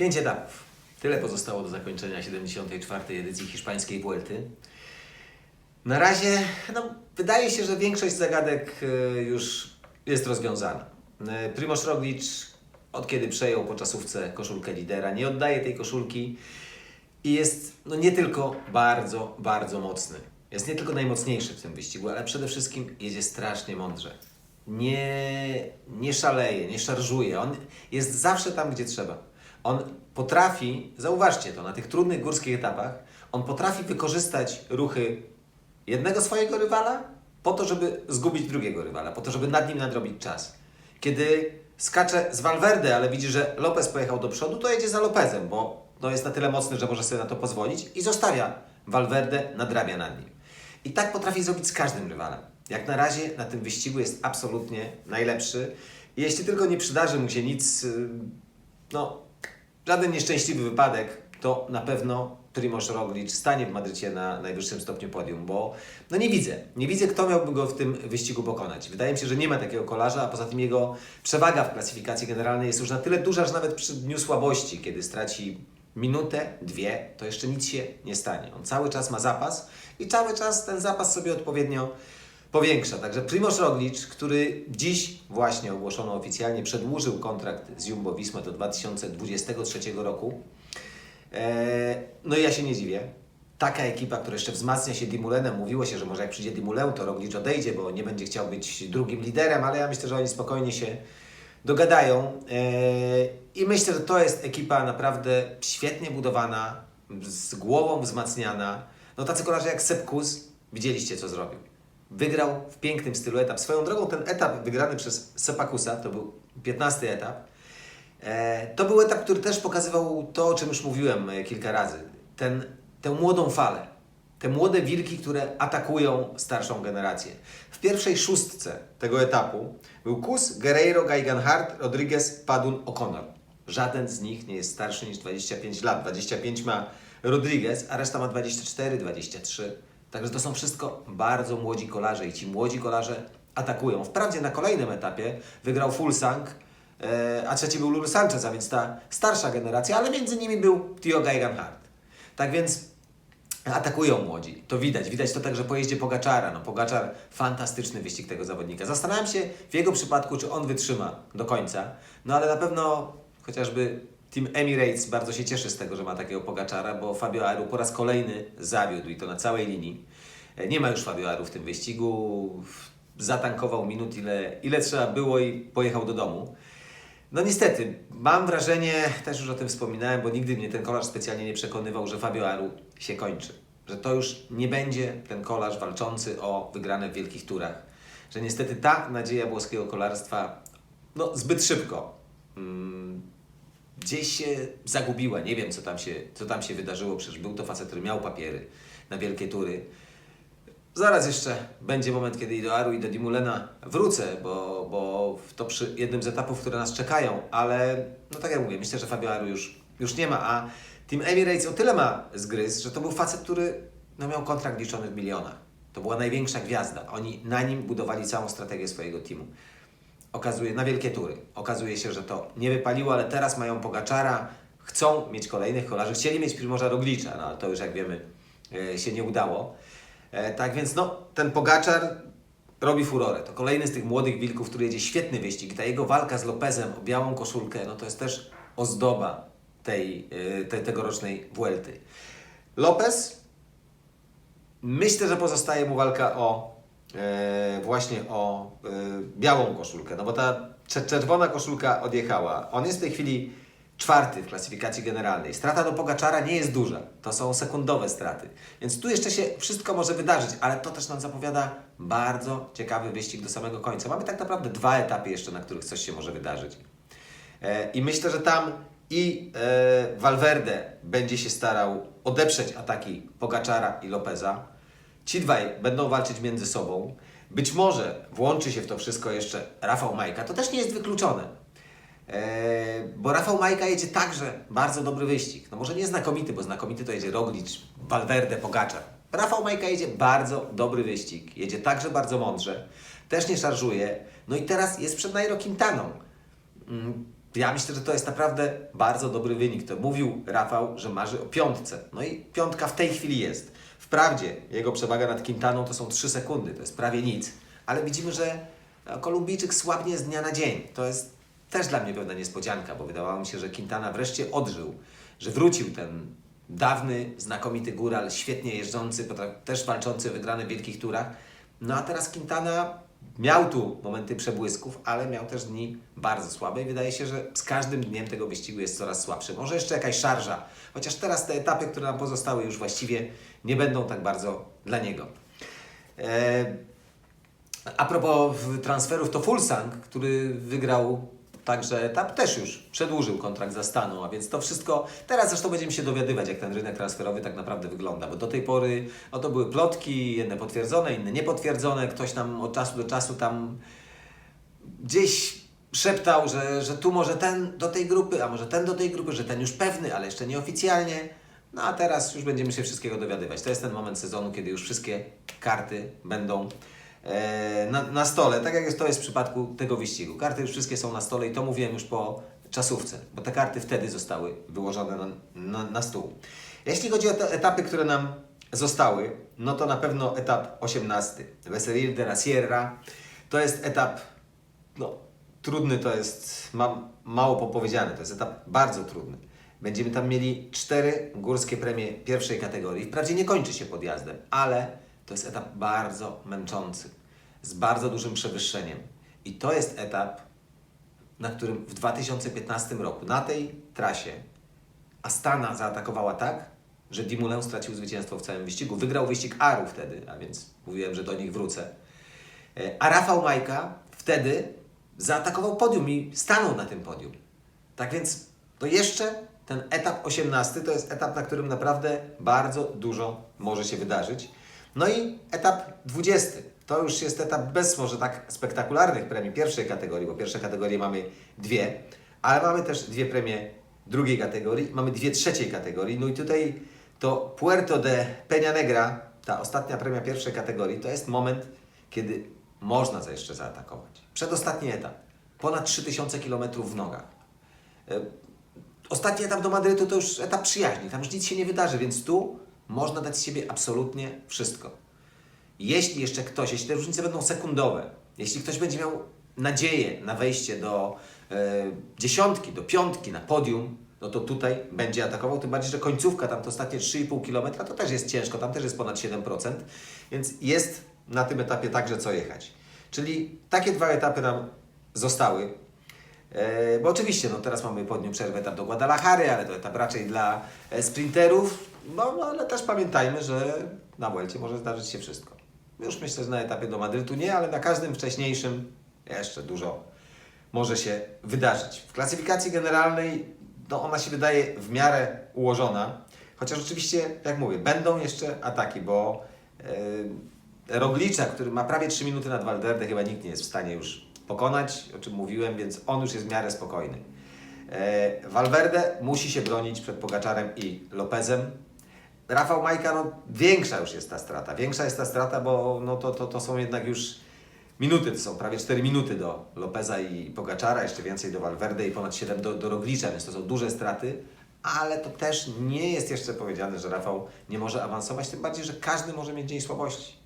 Pięć etapów. Tyle pozostało do zakończenia 74. edycji hiszpańskiej Vuelty. Na razie, no, wydaje się, że większość zagadek e, już jest rozwiązana. E, Primoz Roglic, od kiedy przejął po czasówce koszulkę lidera, nie oddaje tej koszulki i jest no, nie tylko bardzo, bardzo mocny. Jest nie tylko najmocniejszy w tym wyścigu, ale przede wszystkim jedzie strasznie mądrze. Nie, nie szaleje, nie szarżuje. On jest zawsze tam, gdzie trzeba. On potrafi, zauważcie to, na tych trudnych górskich etapach, on potrafi wykorzystać ruchy jednego swojego rywala po to, żeby zgubić drugiego rywala, po to, żeby nad nim nadrobić czas. Kiedy skacze z Valverde, ale widzi, że Lopez pojechał do przodu, to jedzie za Lopezem, bo no jest na tyle mocny, że może sobie na to pozwolić i zostawia Valverde, nadrabia nad nim. I tak potrafi zrobić z każdym rywalem. Jak na razie na tym wyścigu jest absolutnie najlepszy. Jeśli tylko nie przydarzy mu się nic, yy, no, żaden nieszczęśliwy wypadek, to na pewno Primoz Roglic stanie w Madrycie na najwyższym stopniu podium, bo no nie widzę, nie widzę kto miałby go w tym wyścigu pokonać. Wydaje mi się, że nie ma takiego kolarza, a poza tym jego przewaga w klasyfikacji generalnej jest już na tyle duża, że nawet przy dniu słabości, kiedy straci minutę, dwie, to jeszcze nic się nie stanie. On cały czas ma zapas i cały czas ten zapas sobie odpowiednio powiększa. Także Primoz Roglic, który dziś właśnie ogłoszono oficjalnie, przedłużył kontrakt z Jumbo Visma do 2023 roku. Eee, no i ja się nie dziwię. Taka ekipa, która jeszcze wzmacnia się Dimulenem, mówiło się, że może jak przyjdzie Dimuleu, to Roglic odejdzie, bo nie będzie chciał być drugim liderem, ale ja myślę, że oni spokojnie się dogadają. Eee, I myślę, że to jest ekipa naprawdę świetnie budowana, z głową wzmacniana. No tacy kolarze jak Sepp Kuss, widzieliście co zrobił. Wygrał w pięknym stylu etap. Swoją drogą ten etap wygrany przez Seppa Kussa, to był 15 etap, E, To był etap, który też pokazywał to, o czym już mówiłem e, kilka razy. Ten, tę młodą falę. Te młode wilki, które atakują starszą generację. W pierwszej szóstce tego etapu był Kus, Guerreiro, Geigenhardt, Rodriguez, Padun, O'Connor. Żaden z nich nie jest starszy niż 25 lat. 25 ma Rodriguez, a reszta ma 24, 23. Także to są wszystko bardzo młodzi kolarze i ci młodzi kolarze atakują. Wprawdzie na kolejnym etapie wygrał Fulsang, E, a trzeci był Lul Sanchez, a więc ta starsza generacja, ale między nimi był Tio Geigenhardt. Tak więc atakują młodzi. To widać. Widać to także po jeździe Pogaczara. No, Pogaczar, fantastyczny wyścig tego zawodnika. Zastanawiam się w jego przypadku, czy on wytrzyma do końca. No ale na pewno chociażby Team Emirates bardzo się cieszy z tego, że ma takiego Pogaczara, bo Fabio Aru po raz kolejny zawiódł i to na całej linii. E, Nie ma już Fabio Aru w tym wyścigu. Zatankował minut ile, ile trzeba było i pojechał do domu. No niestety, mam wrażenie, też już o tym wspominałem, bo nigdy mnie ten kolarz specjalnie nie przekonywał, że Fabio Aru się kończy. Że to już nie będzie ten kolarz walczący o wygrane w wielkich turach. Że niestety ta nadzieja włoskiego kolarstwa no, zbyt szybko mm, gdzieś się zagubiła. Nie wiem, co tam, się, co tam się wydarzyło. Przecież był to facet, który miał papiery na wielkie tury. Zaraz jeszcze będzie moment, kiedy i do Aru, i do Dimulena wrócę, bo, bo to przy jednym z etapów, które nas czekają, ale no tak jak mówię, myślę, że Fabio Aru już, już nie ma, a Team Emirates o tyle ma zgryz, że to był facet, który no, miał kontrakt liczony w milionach. To była największa gwiazda. Oni na nim budowali całą strategię swojego teamu. Okazuje, na wielkie tury. Okazuje się, że to nie wypaliło, ale teraz mają Pogaczara, chcą mieć kolejnych kolarzy, chcieli mieć Primorza Roglicza, no ale to już jak wiemy e, się nie udało. E, tak więc no, ten Pogaczar robi furorę. To kolejny z tych młodych wilków, który jedzie świetny wyścig. Ta jego walka z Lopezem o białą koszulkę, no to jest też ozdoba tej, e, tej tegorocznej Vuelty. Lopez, myślę, że pozostaje mu walka o właśnie o e, białą koszulkę, no bo ta cze- czerwona koszulka odjechała. On jest w tej chwili czwarty w klasyfikacji generalnej. Strata do Pogaczara nie jest duża. To są sekundowe straty. Więc tu jeszcze się wszystko może wydarzyć, ale to też nam zapowiada bardzo ciekawy wyścig do samego końca. Mamy tak naprawdę dwa etapy jeszcze, na których coś się może wydarzyć. E, I myślę, że tam i e, Valverde będzie się starał odeprzeć ataki Pogaczara i Lopeza. Ci dwaj będą walczyć między sobą. Być może włączy się w to wszystko jeszcze Rafał Majka. To też nie jest wykluczone. E, bo Rafał Majka jedzie także bardzo dobry wyścig. No może nie znakomity, bo znakomity to jedzie Roglic, Valverde, Pogaczar. Rafał Majka jedzie bardzo dobry wyścig. Jedzie także bardzo mądrze. Też nie szarżuje. No i teraz jest przed Nairo Quintaną. Mm, ja myślę, że to jest naprawdę bardzo dobry wynik. To mówił Rafał, że marzy o piątce. No i piątka w tej chwili jest. Wprawdzie jego przewaga nad Quintaną to są 3 sekundy, to jest prawie nic, ale widzimy, że Kolumbijczyk słabnie z dnia na dzień. To jest też dla mnie pewna niespodzianka, bo wydawało mi się, że Quintana wreszcie odżył, że wrócił ten dawny, znakomity góral, świetnie jeżdżący, też walczący, wygrany w wielkich turach. No a teraz Quintana miał tu momenty przebłysków, ale miał też dni bardzo słabe i wydaje się, że z każdym dniem tego wyścigu jest coraz słabszy. Może jeszcze jakaś szarża, chociaż teraz te etapy, które nam pozostały już właściwie nie będą tak bardzo dla niego. E, a propos transferów, to Fulsang, który wygrał także etap, też już przedłużył kontrakt za Staną, a więc to wszystko, teraz zresztą będziemy się dowiadywać, jak ten rynek transferowy tak naprawdę wygląda, bo do tej pory no to były plotki, jedne potwierdzone, inne niepotwierdzone, ktoś tam od czasu do czasu tam gdzieś szeptał, że, że tu może ten do tej grupy, a może ten do tej grupy, że ten już pewny, ale jeszcze nieoficjalnie. No a teraz już będziemy się wszystkiego dowiadywać. To jest ten moment sezonu, kiedy już wszystkie karty będą na, na stole, tak jak to jest w przypadku tego wyścigu. Karty już wszystkie są na stole i to mówiłem już po czasówce, bo te karty wtedy zostały wyłożone na, na, na stół. Jeśli chodzi o te etapy, które nam zostały, no to na pewno etap 18. Veceril de la Sierra. To jest etap no, trudny to jest, mam mało popowiedziane, to jest etap bardzo trudny. Będziemy tam mieli cztery górskie premie pierwszej kategorii. Wprawdzie nie kończy się podjazdem, ale to jest etap bardzo męczący, z bardzo dużym przewyższeniem. I to jest etap, na którym w 2015 roku, na tej trasie, Astana zaatakowała tak, że Dumoulin stracił zwycięstwo w całym wyścigu. Wygrał wyścig Aru wtedy, a więc mówiłem, że do nich wrócę. E, A Rafał Majka wtedy zaatakował podium i stanął na tym podium. Tak więc to jeszcze ten etap 18 to jest etap, na którym naprawdę bardzo dużo może się wydarzyć. No i etap 20 to już jest etap bez może tak spektakularnych premii pierwszej kategorii, bo pierwsze kategorie mamy dwie, ale mamy też dwie premie drugiej kategorii, mamy dwie trzeciej kategorii. No i tutaj to Puerto de Peña Negra, ta ostatnia premia pierwszej kategorii, to jest moment, kiedy można za jeszcze zaatakować. Przedostatni etap. Ponad 3000 km w nogach. E, Ostatni etap do Madrytu to już etap przyjaźni. Tam już nic się nie wydarzy, więc tu można dać z siebie absolutnie wszystko. Jeśli jeszcze ktoś, jeśli te różnice będą sekundowe, jeśli ktoś będzie miał nadzieję na wejście do e, dziesiątki, do piątki na podium, no to tutaj będzie atakował, tym bardziej, że końcówka, tam to ostatnie 3,5 km, to też jest ciężko, tam też jest ponad 7%, więc jest na tym etapie także co jechać. Czyli takie dwa etapy nam zostały. E, bo oczywiście, no teraz mamy po dniu przerwę etap do Guadalajary, ale to etap raczej dla e, sprinterów, no, no ale też pamiętajmy, że na Vuelcie może zdarzyć się wszystko. Już myślę, że na etapie do Madrytu nie, ale na każdym wcześniejszym jeszcze dużo może się wydarzyć. W klasyfikacji generalnej no ona się wydaje w miarę ułożona, chociaż oczywiście, jak mówię, będą jeszcze ataki, bo Roglicza, który ma prawie 3 minuty nad Valverde, chyba nikt nie jest w stanie już pokonać, o czym mówiłem, więc on już jest w miarę spokojny. E, Valverde musi się bronić przed Pogaczarem i Lopezem. Rafał Majka, no większa już jest ta strata. Większa jest ta strata, bo no, to, to, to są jednak już minuty, to są prawie 4 minuty do Lopeza i Pogaczara, jeszcze więcej do Valverde i ponad 7 do, do Roglicza, więc to są duże straty, ale to też nie jest jeszcze powiedziane, że Rafał nie może awansować, tym bardziej, że każdy może mieć dzień słabości.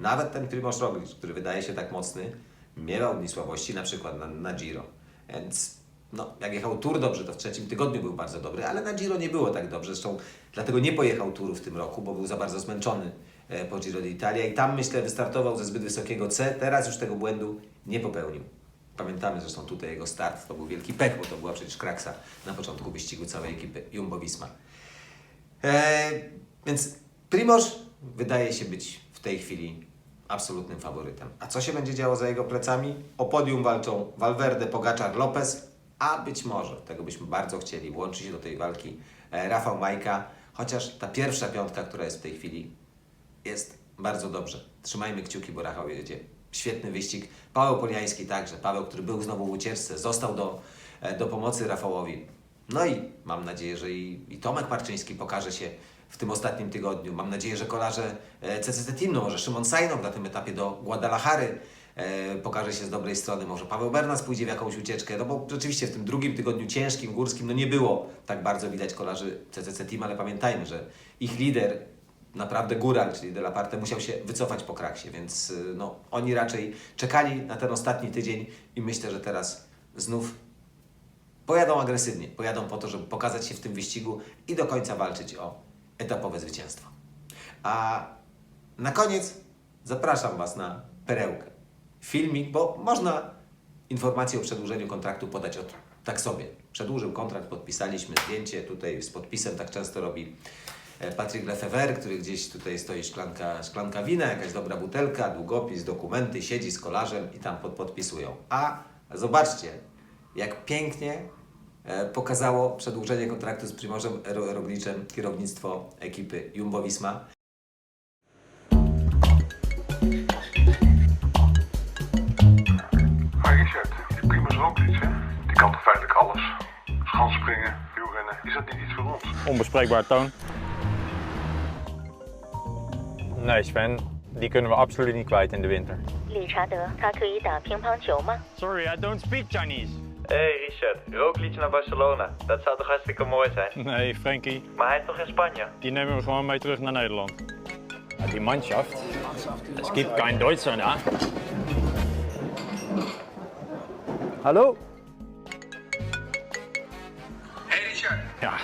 Nawet ten Primoz Roglic, który wydaje się tak mocny, miewał dni słabości, na przykład na, na Giro. Więc no, jak jechał Tour dobrze, to w trzecim tygodniu był bardzo dobry, ale na Giro nie było tak dobrze. Zresztą dlatego nie pojechał Touru w tym roku, bo był za bardzo zmęczony e, po Giro d'Italia i tam myślę wystartował ze zbyt wysokiego C. Teraz już tego błędu nie popełnił. Pamiętamy zresztą tutaj jego start, to był wielki pech, bo to była przecież kraksa na początku wyścigu całej ekipy Jumbo-Visma. E, więc Primoz wydaje się być w tej chwili absolutnym faworytem. A co się będzie działo za jego plecami? O podium walczą Valverde, Pogaczar, Lopez, a być może, tego byśmy bardzo chcieli, włączy się do tej walki e, Rafał Majka, chociaż ta pierwsza piątka, która jest w tej chwili, jest bardzo dobrze. Trzymajmy kciuki, bo Rafał jedzie. Świetny wyścig. Paweł Poliański także. Paweł, który był znowu w ucieczce, został do, e, do pomocy Rafałowi. No i mam nadzieję, że i, i Tomek Marczyński pokaże się w tym ostatnim tygodniu. Mam nadzieję, że kolarze e, CCC Team, no może Szymon Sajnok na tym etapie do Guadalajary e, pokaże się z dobrej strony. Może Paweł Bernas pójdzie w jakąś ucieczkę, no bo rzeczywiście w tym drugim tygodniu ciężkim, górskim, no nie było tak bardzo widać kolarzy CCC Team, ale pamiętajmy, że ich lider, naprawdę góral, czyli Delaparte, musiał się wycofać po kraksie, więc y, no, oni raczej czekali na ten ostatni tydzień i myślę, że teraz znów pojadą agresywnie, pojadą po to, żeby pokazać się w tym wyścigu i do końca walczyć o etapowe zwycięstwo. A na koniec zapraszam Was na perełkę. Filmik, bo można informację o przedłużeniu kontraktu podać od tak sobie. Przedłużył kontrakt, podpisaliśmy zdjęcie tutaj z podpisem, tak często robi e, Patryk Lefever, który gdzieś tutaj stoi szklanka, szklanka wina, jakaś dobra butelka, długopis, dokumenty, siedzi z kolarzem i tam pod, podpisują. A zobaczcie, jak pięknie e, pokazało przedłużenie kontraktu z Primożem Ro- Rogliczem kierownictwo ekipy Jumbo-Visma. Die kan toch feitelijk alles? Schanspringen, wielrennen. Is dat niet iets voor ons? Onbespreekbaar, Toon. Nee, Sven. Die kunnen we absoluut niet kwijt in de winter. Sorry, I don't speak Chinese. hey Richard, rookliedje naar Barcelona. Dat zou toch hartstikke mooi zijn? Nee, Frankie. Maar hij is toch in Spanje? Die nemen we gewoon mee terug naar Nederland. die manschaft. es gibt kein Deutscher, hè? Hallo? Hey Richard. Ja,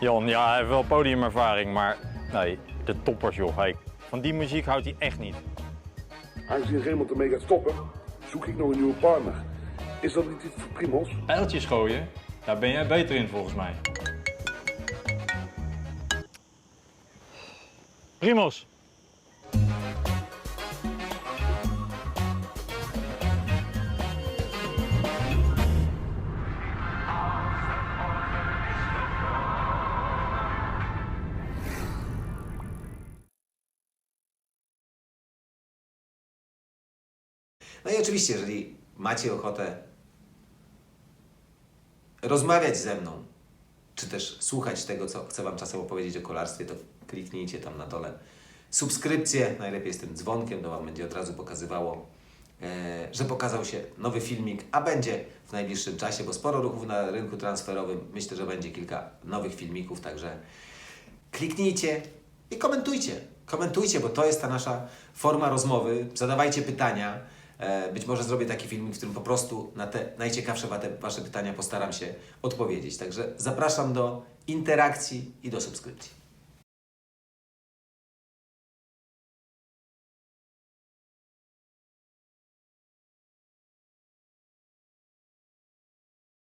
Jan, ja, hij heeft wel podiumervaring, maar nee, de toppers joh. Hey, van die muziek houdt hij echt niet. Aangezien Raymond ermee gaat stoppen, zoek ik nog een nieuwe partner. Is dat niet iets voor Primos? Pijltjes gooien, daar ben jij beter in volgens mij. Primos. Oczywiście, jeżeli macie ochotę rozmawiać ze mną, czy też słuchać tego, co chcę Wam czasem opowiedzieć o kolarstwie, to kliknijcie tam na dole subskrypcję, najlepiej z tym dzwonkiem, to Wam będzie od razu pokazywało, e, że pokazał się nowy filmik, a będzie w najbliższym czasie, bo sporo ruchów na rynku transferowym. Myślę, że będzie kilka nowych filmików, także kliknijcie i komentujcie. Komentujcie, bo to jest ta nasza forma rozmowy. Zadawajcie pytania. E, Być może zrobię taki filmik, w którym po prostu na te najciekawsze Wasze pytania postaram się odpowiedzieć. Także zapraszam do interakcji i do subskrypcji.